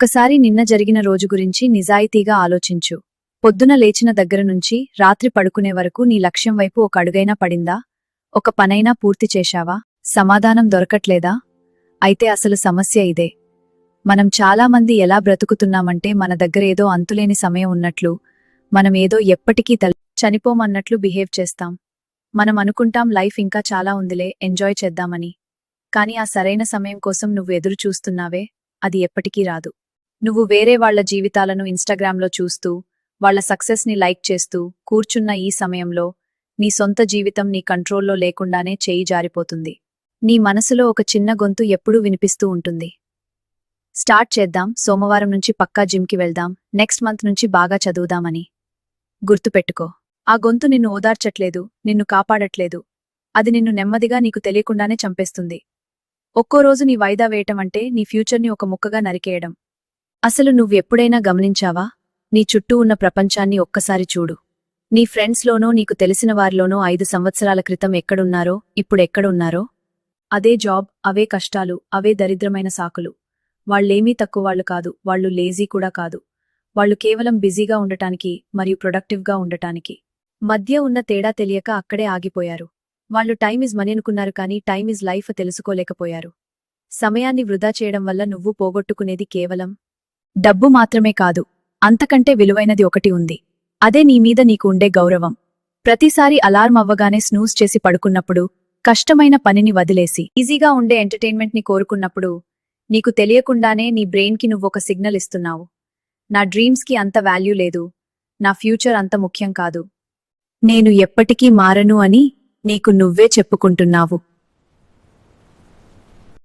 ఒక్కసారి నిన్న జరిగిన రోజు గురించి నిజాయితీగా ఆలోచించు. పొద్దున లేచిన దగ్గర నుంచి రాత్రి పడుకునే వరకు నీ లక్ష్యం వైపు ఒక అడుగైనా పడిందా? ఒక పనైనా పూర్తి చేశావా? సమాధానం దొరకట్లేదా? అయితే అసలు సమస్య ఇదే. మనం చాలామంది ఎలా బ్రతుకుతున్నామంటే మన దగ్గర ఏదో అంతులేని సమయం ఉన్నట్లు మనం ఏదో ఎప్పటికీ తల చనిపోమన్నట్లు బిహేవ్ చేస్తాం. మనం అనుకుంటాం లైఫ్ ఇంకా చాలా ఉందిలే ఎంజాయ్ చేద్దామని. కాని ఆ సరైన సమయం కోసం నువ్వు ఎదురు చూస్తున్నావే అది ఎప్పటికీ రాదు. నువ్వు వేరే వాళ్ళ జీవితాలను ఇన్స్టాగ్రామ్లో చూస్తూ వాళ్ళ సక్సెస్ని లైక్ చేస్తూ కూర్చున్న ఈ సమయంలో నీ సొంత జీవితం నీ కంట్రోల్లో లేకుండానే చేయి జారిపోతుంది. నీ మనసులో ఒక చిన్న గొంతు ఎప్పుడూ వినిపిస్తూ ఉంటుంది. స్టార్ట్ చేద్దాం. సోమవారం నుంచి పక్కా జిమ్కి వెళ్దాం. నెక్స్ట్ మంత్ నుంచి బాగా చదువుదామని. గుర్తుపెట్టుకో. ఆ గొంతు నిన్ను ఓదార్చట్లేదు నిన్ను కాపాడట్లేదు. అది నిన్ను నెమ్మదిగా నీకు తెలియకుండానే చంపేస్తుంది. ఒక్కో రోజు నీ వాయిదా వేయటం అంటే నీ ఫ్యూచర్ని ఒక ముక్కగా నరికేయడం. అసలు నువ్వెప్పుడైనా గమనించావా? నీ చుట్టూ ఉన్న ప్రపంచాన్ని ఒక్కసారి చూడు. నీ ఫ్రెండ్స్లోనో నీకు తెలిసిన వారిలోనో ఐదు సంవత్సరాల క్రితం ఎక్కడున్నారో ఇప్పుడెక్కడున్నారో అదే జాబ్ అవే కష్టాలు అవే దరిద్రమైన సాకులు. వాళ్ళేమీ తక్కువవాళ్ళు కాదు వాళ్ళు లేజీ కూడా కాదు. వాళ్ళు కేవలం బిజీగా ఉండటానికి మరియు ప్రొడక్టివ్గా ఉండటానికి. మధ్య ఉన్న తేడా తెలియక అక్కడే ఆగిపోయారు. వాళ్ళు టైం ఇస్ మనీ అనుకున్నారు కానీ టైం ఇస్ లైఫ్ తెలుసుకోలేకపోయారు. సమయాన్ని వృధా చేయడం వల్ల నువ్వు పోగొట్టుకునేది కేవలం డబ్బు మాత్రమే కాదు అంతకంటే విలువైనది ఒకటి ఉంది. అదే నీ మీద నీకు ఉండే గౌరవం. ప్రతిసారి అలార్మ్ అవ్వగానే స్నూజ్ చేసి పడుకున్నప్పుడు కష్టమైన పనిని వదిలేసి ఈజీగా ఉండే ఎంటర్టైన్మెంట్ని కోరుకున్నప్పుడు నీకు తెలియకుండానే నీ బ్రెయిన్కి నువ్వొక సిగ్నల్ ఇస్తున్నావు. నా డ్రీమ్స్కి అంత వాల్యూ లేదు నా ఫ్యూచర్ అంత ముఖ్యం కాదు. నేను ఎప్పటికీ మారను అని నీకు నువ్వే చెప్పుకుంటున్నావు.